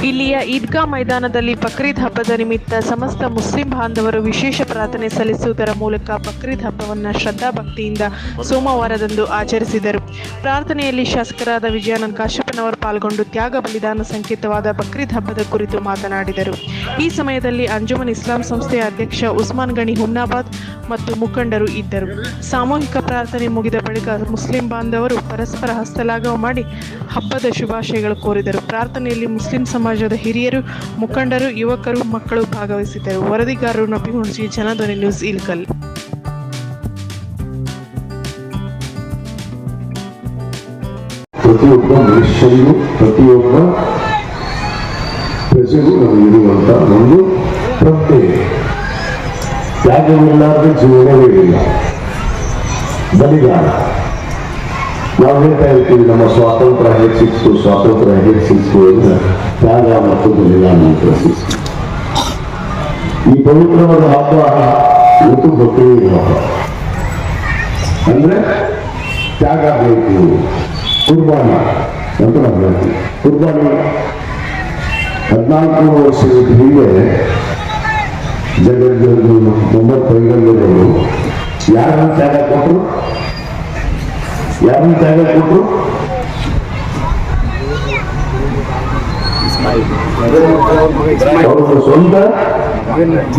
ಇಲ್ಲಿಯ ಈದ್ಗಾ ಮೈದಾನದಲ್ಲಿ ಬಕ್ರೀದ್ ಹಬ್ಬದ ನಿಮಿತ್ತ ಸಮಸ್ತ ಮುಸ್ಲಿಂ ಬಾಂಧವರು ವಿಶೇಷ ಪ್ರಾರ್ಥನೆ ಸಲ್ಲಿಸುವುದರ ಮೂಲಕ ಬಕ್ರೀದ್ ಹಬ್ಬವನ್ನು ಶ್ರದ್ಧಾಭಕ್ತಿಯಿಂದ ಸೋಮವಾರದಂದು ಆಚರಿಸಿದರು. ಪ್ರಾರ್ಥನೆಯಲ್ಲಿ ಶಾಸಕರಾದ ವಿಜಯಾನಂದ್ ಕಾಶ್ಯಪ್ಪನವರು ಪಾಲ್ಗೊಂಡು ತ್ಯಾಗ, ಬಲಿದಾನ ಸಂಕೇತವಾದ ಬಕ್ರೀದ್ ಹಬ್ಬದ ಕುರಿತು ಮಾತನಾಡಿದರು. ಈ ಸಮಯದಲ್ಲಿ ಅಂಜುಮನ್ ಇಸ್ಲಾಂ ಸಂಸ್ಥೆಯ ಅಧ್ಯಕ್ಷ ಉಸ್ಮಾನ್ ಗಣಿ ಹುಮ್ನಾಬಾದ್ ಮತ್ತು ಮುಖಂಡರು ಇದ್ದರು. ಸಾಮೂಹಿಕ ಪ್ರಾರ್ಥನೆ ಮುಗಿದ ಬಳಿಕ ಮುಸ್ಲಿಂ ಬಾಂಧವರು ಪರಸ್ಪರ ಹಸ್ತಲಾಘವ ಮಾಡಿ ಹಬ್ಬದ ಶುಭಾಶಯಗಳು ಕೋರಿದರು. ಪ್ರಾರ್ಥನೆಯಲ್ಲಿ ಮುಸ್ಲಿಂ ಸಮಾಜದ ಹಿರಿಯರು, ಮುಖಂಡರು, ಯುವಕರು, ಮಕ್ಕಳು ಭಾಗವಹಿಸಿದ್ದರು. ವರದಿಗಾರರು ನಪಿ ಹುಣಸಿ ಜನಧ್ವನಿ ನ್ಯೂಸ್, ಇಲ್ಕಲ್. ಪ್ರತಿಯೊಬ್ಬ ಮನುಷ್ಯನಿಗೂ, ಪ್ರತಿಯೊಬ್ಬ ಪ್ರಜೆಗೂ ನಮಗಿರುವಂತ ಒಂದು ಪ್ರತ್ಯಯ ತ್ಯಾಗವಿಲ್ಲಾದ ಜೀವನವೇ ಇಲ್ಲ? ಬಲಿದಾನ. ನಾವು ಹೇಳ್ತಾ ಇರ್ತೀವಿ ನಮ್ಮ ಸ್ವಾತಂತ್ರ್ಯ ಹೇಗೆ ಸಿಕ್ತು ಸ್ವಾತಂತ್ರ್ಯ ಹೇಗೆ ಸಿಕ್ತು ಅಂದ್ರೆ ತ್ಯಾಗ ಮತ್ತು ಬಲಿದಾನ ಅಂತ ಈ ಪವಿತ್ರವಾದ ಹಬ್ಬ ಇವತ್ತು ಬಕ್ರೀದ್ ಹಬ್ಬ ಅಂದ್ರೆ ತ್ಯಾಗ ಬೇಕು ಕುರ್ಬಾನಿ ಅಂತ ನಾವು ಹೇಳ್ತೀವಿ ಕುರ್ಬಾನಿ ಹದಿನಾಲ್ಕು ವರ್ಷದ ಹಿಂದೆ ಜಗದ್ಗುರು ಮೊಹಮ್ಮದ್ ಪೈಗಂಬರವರು ಯಾರನ್ನು ತ್ಯಾಗ ಕೊಟ್ಟರು ಯಾರನ್ನು ತ್ಯಾಗ ಕೊಟ್ಟರು ಅವರು ಸ್ವಂತ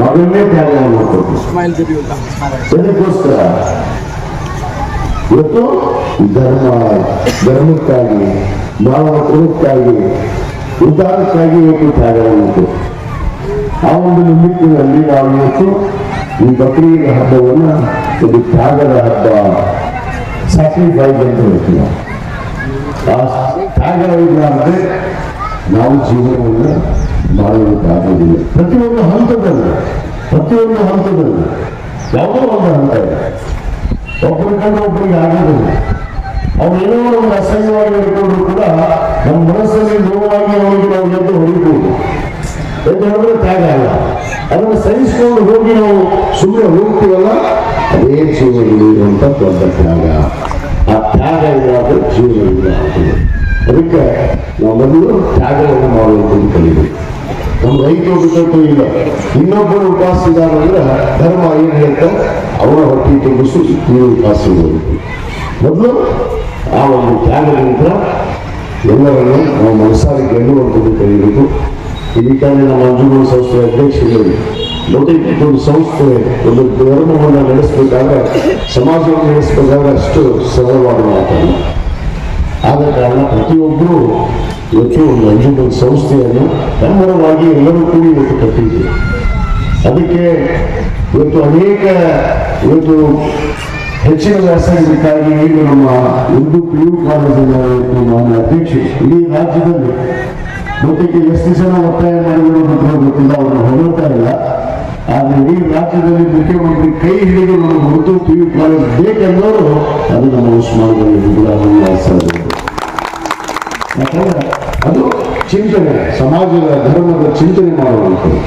ಮಗನ್ನೇ ತ್ಯಾಗ ಅದಕ್ಕೋಸ್ಕರ ಇವತ್ತು ಧರ್ಮ ಧರ್ಮಕ್ಕಾಗಿ ಮಾನವತ್ವಕ್ಕಾಗಿ ಉದ್ದಾರಕ್ಕಾಗಿ ಇವತ್ತು ತ್ಯಾಗವನ್ನು ಆ ಒಂದು ನಿಮಿತ್ತದಲ್ಲಿ ನಾವು ಇವತ್ತು ಈ ಬಕ್ರೀದ್ ಹಬ್ಬವನ್ನು ಇದು ತ್ಯಾಗದ ಹಬ್ಬ ಸ್ಯಾಕ್ರಿಫೈಸ್ ಅಂತ ಹೇಳ್ತೀವಿ ನಾವು. ಆ ತ್ಯಾಗ ಇಲ್ಲ ಅಂದ್ರೆ ನಾವು ಜೀವನವನ್ನು ಮಾಡುವುದಕ್ಕಾಗೋದಿಲ್ಲ ಪ್ರತಿಯೊಂದು ಹಂತದಲ್ಲಿ ಪ್ರತಿಯೊಂದು ಹಂತದಲ್ಲಿ ಯಾವುದೋ ಒಂದು ಹಂತ ಇದೆ ಒಬ್ಬರ ಕಂಡು ಒಬ್ಬರಿಗೆ ಆಗೋದಿಲ್ಲ ಅವ್ರು ಏನೋ ಒಂದು ಅಸಹ್ಯವಾಗಿ ಹಿಡ್ಕೊಂಡ್ರು ಕೂಡ ನಮ್ಮ ಮನಸ್ಸಲ್ಲಿ ನೋವಾಗಿ ಅವರಿಗೆ ನಾವು ಎದ್ದು ಹೊಡಿಬಹುದು ಎದ್ದು ಹೊಡೆದ್ರೆ ತ್ಯಾಗ ಅಲ್ಲ ಅದನ್ನು ಸಹಿಸಿಕೊಂಡು ಹೋಗಿ ನಾವು ಸುಮ್ಮನೆ ಹೋಗ್ತೀವಲ್ಲ ಅದೇ ಜೀವನ ಇರುವಂತ ದೊಡ್ಡ ತ್ಯಾಗ ಆ ತ್ಯಾಗ ಜೀವನ ಅದಕ್ಕೆ ನಾವು ಮೊದಲು ತ್ಯಾಗವನ್ನು ಮಾಡುವಂಥದ್ದು ಕಲಿಬೇಕು. ನಮ್ಮ ರೈತ ಬಿಟ್ಟು ಇಲ್ಲ ಇನ್ನೊಬ್ಬರು ಉಪವಾಸ ಅಂದ್ರೆ ಧರ್ಮ ಏನು ಹೇಳ್ತಾರೆ ಅವರ ಹೊಟ್ಟೆ ತುಂಬಿಸಿ ನೀವು ಉಪವಾಸ ಮೊದಲು ಆ ಒಂದು ತ್ಯಾಗದಿಂದ ಎಲ್ಲರನ್ನು ನಾವು ಮನಸ್ಸಾಗಿ ಗೆಲ್ಲುವಂಥದ್ದು ಕಲಿಬೇಕು. ಈ ಕಾರಣ ನಮ್ಮ ಅಂಜುಮನ್ ಸಂಸ್ಥೆ ಅಧ್ಯಕ್ಷರು ನೋಡಿ ಒಂದು ಸಂಸ್ಥೆ, ಒಂದು ಧರ್ಮವನ್ನು ನಡೆಸಬೇಕಾದ್ರೆ, ಸಮಾಜವನ್ನು ನಡೆಸಬೇಕಾದ್ರೆ ಅಷ್ಟು ಸರಳವಾದ ಮಾತಲ್ಲ ಆದ ಕಾರಣ ಪ್ರತಿಯೊಬ್ಬರು ಇವತ್ತು ಒಂದು ಅಂಜುಮನ್ ಸಂಸ್ಥೆಯನ್ನು ಕನ್ನಡವಾಗಿ ಎಲ್ಲರೂ ಕೂಡಿ ಇವತ್ತು ಕಟ್ಟಿದ್ದೀವಿ. ಅದಕ್ಕೆ ಇವತ್ತು ಅನೇಕ ಇವತ್ತು ಹೆಚ್ಚಿನ ವ್ಯಾಸಂಗಕ್ಕಾಗಿ ಈಗ ನಮ್ಮ ಉರ್ದು ಪಿ ಯು ಕಾಲೇಜಿನ ನಾನು ಅಧ್ಯಕ್ಷೆ ಇಡೀ ರಾಜ್ಯದಲ್ಲಿ ಮತ್ತೆ ಎಷ್ಟು ಜನ ಒತ್ತಾಯ ಮಾಡಿದ್ರು ಗೊತ್ತಿಲ್ಲ, ಅವ್ರನ್ನ ಹೊಗಳ್ತಾ ಇಲ್ಲ. ಆದ್ರೆ ಇಡೀ ರಾಜ್ಯದಲ್ಲಿ ಮುಖ್ಯಮಂತ್ರಿ ಕೈ ಹಿಡಿದು ನಮ್ಮ ಉರ್ದು ಪಿ ಯು ಕಾಲೇಜ್ ಬೇಕೆಂದವರು ಅದು ನಮ್ಮ ಉಸ್ಮಾನದಲ್ಲಿ ಯಾಕಂದ್ರೆ ಅದು ಚಿಂತನೆ, ಸಮಾಜದ ಧರ್ಮದ ಚಿಂತನೆ ಮಾಡುವಂಥದ್ದು.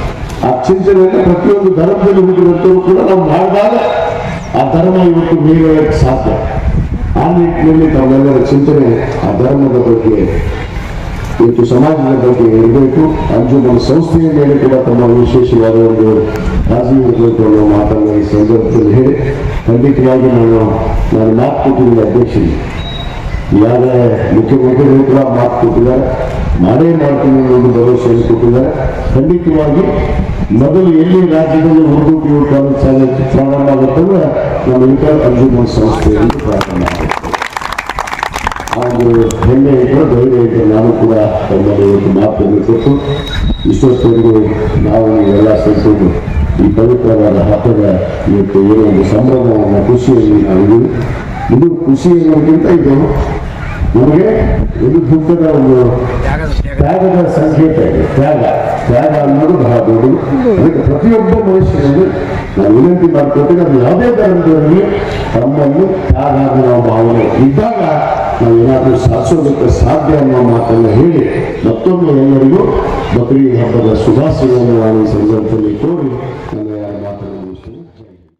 ಆ ಚಿಂತನೆಯನ್ನು ಪ್ರತಿಯೊಂದು ಧರ್ಮದಲ್ಲಿ ಹುಟ್ಟಿದಂಥವ್ರು ಕೂಡ ನಾವು ಮಾಡಿದಾಗ ಆ ಧರ್ಮ ಇವತ್ತು ಮೇಲೆ ಸಾಧ್ಯ. ಆ ನಿಟ್ಟಿನಲ್ಲಿ ತಮ್ಮೆಲ್ಲರ ಚಿಂತನೆ ಆ ಧರ್ಮದ ಬಗ್ಗೆ ಇವತ್ತು ಸಮಾಜದ ಬಗ್ಗೆ ಇರಬೇಕು ಅಂಜುಮನ್ ಸಂಸ್ಥೆಯ ಮೇಲೆ ಕೂಡ ತಮ್ಮ ವಿಶೇಷವಾದ ಒಂದು ಕಾಳಜಿಯನ್ನು ಮಾತನ್ನು ಈ ಸಂದರ್ಭದಲ್ಲಿ ಹೇಳಿ. ಖಂಡಿತವಾಗಿ ನಾನು ನಾನು ಮಾತು ಕೊಟ್ಟಿದ್ದೀನಿ ಅಧ್ಯಕ್ಷರಿಗೆ ಈಗಾಗಲೇ ಮುಖ್ಯಮಂತ್ರಿಗಳು ಕೂಡ ಮಾತು ಕೊಟ್ಟಿದ್ದಾರೆ. ಮಾಡೇ ಮಾಡ್ತೀನಿ ಅನ್ನೋ ಒಂದು ಭರವಸೆಯನ್ನು ಕೊಟ್ಟಿದ್ದಾರೆ. ಖಂಡಿತವಾಗಿ ಮೊದಲು ಎಲ್ಲಿ ರಾಜ್ಯದಲ್ಲಿ ಉರ್ದು ಪಿ ಯು ಕಾಲೇಜ್ ಶಾಲೆ ಪ್ರಾರಂಭ ಆಗುತ್ತಂದ್ರೆ ನಮ್ಮ ಇಂಟರ್ ಅಂಜುಮನ್ ಸಂಸ್ಥೆಯಲ್ಲಿ ಪ್ರಾರಂಭ ಆಗುತ್ತೆ ಆ ಒಂದು ಹೆಮ್ಮೆ ಇಟ್ಟು ಧೈರ್ಯ ಇಟ್ಟು ನಾನು ಕೂಡ ತಮ್ಮಲ್ಲಿ ಒಂದು ಮಾತನ್ನು ಕೊಟ್ಟು ಇಷ್ಟೊತ್ತೊಂದು ನಾವು ಎಲ್ಲ ಸೇರಿಕೊಂಡು ಈ ಪವಿತ್ರವಾದ ಹಬ್ಬದ ಇವತ್ತು ಏನೋ ಒಂದು ಸಂಭ್ರಮವನ್ನು, ಖುಷಿಯಲ್ಲಿ ನಾವು ಇದು ಖುಷಿ ಅನ್ನೋದಕ್ಕಿಂತ ಇದು ನಮಗೆ ಇದು ದುಃಖದ ಒಂದು ತ್ಯಾಗದ ಸಂಕೇತ ಇದೆ. ತ್ಯಾಗ ತ್ಯಾಗ ಅನ್ನೋದು ಬಹಳ ದೊಡ್ಡದು. ಅದಕ್ಕೆ ಪ್ರತಿಯೊಬ್ಬ ಮನುಷ್ಯನಿಗೂ ನಾವು ವಿನಂತಿ ಮಾಡ್ಕೊತೀವಿ ಅದು ಯಾವುದೇ ಕಾರಣದಲ್ಲಿ ತಮ್ಮನ್ನು ತ್ಯಾಗ ನಾವು ಭಾವನೆ ಇದ್ದಾಗ ನಾವು ಏನಾದರೂ ಸಾಧಿಸೋದಕ್ಕೆ ಸಾಧ್ಯ ಅನ್ನೋ ಮಾತನ್ನು ಹೇಳಿ ಮತ್ತೊಮ್ಮೆ ಎಲ್ಲರಿಗೂ ಬಕ್ರೀದ್ ಹಬ್ಬದ ಶುಭಾಶಯವನ್ನು ನಾನು ಈ ಸಂದರ್ಭದಲ್ಲಿ ಕೋರಿ ನನ್ನ